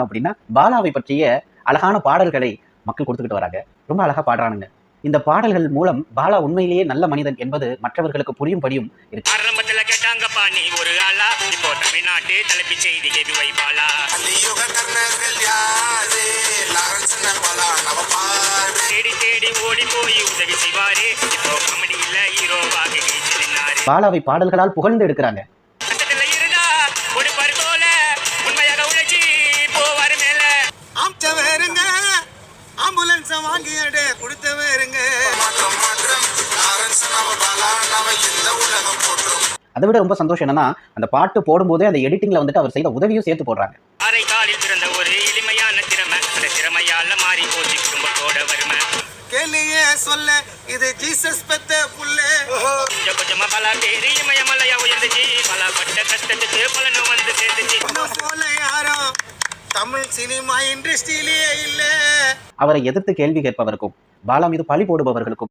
அப்படின்னா பாலாவை பற்றிய அழகான பாடல்களை மக்கள் கொடுத்துக்கிட்டு வராங்க. ரொம்ப அழகா பாடுறானுங்க. இந்த பாடல்கள் மூலம் பாலா உண்மையிலேயே நல்ல மனிதன் என்பது மற்றவர்களுக்கு புரியும்படியும் இருக்கு. ஆரம்பத்துல கேட்டாங்கப்பா நீ ஒரு ஆளா? இப்போ தமிழ்நாட்டு தலைப்பு செய்தி கேது வைப்பாளா கலியுக கர்ணர்கள் யாரு லாரன்ஸ் நர்மலா நவ பாரு தேடி தேடி ஓடி போய் உதவி செய்வாரு. இப்போ கமெடியில ஹீரோவாக கீச்சு நின்னாரு பாலாவை பாடல்களால் புகழ்ந்து எடுக்கிறாங்க. பாலா நவ இந்த உலகம் போற்றும் அதை விட ரொம்ப சந்தோஷம் என்னன்னா அந்த பாட்டு போடும்போதே அந்த எடிட்டிங்ல வந்துட்டு அவர் செய்த உதவியும் சேர்த்து போடுறாங்க. அரை காலில் பிறந்த ஒரு எளிமையான திறமை. அந்த திறமையால மாறி போச்சு குடும்பத்தோட வறுமை. கேளியே சொல்ல இது ஜீசஸ் பெத்த புள்ளே. கொஞ்சம் கொஞ்சமா பல பேரு இமயமலையா உயர்ந்துச்சு. பல பட்ட கஷ்டத்துக்கு பலனும் தமிழ் சினிமா இண்டஸ்ட்ரியிலேயே இல்ல. அவரை எதிர்த்து கேள்வி கேட்பவருக்கும் பாலா மீது பழி போடுபவர்களுக்கும்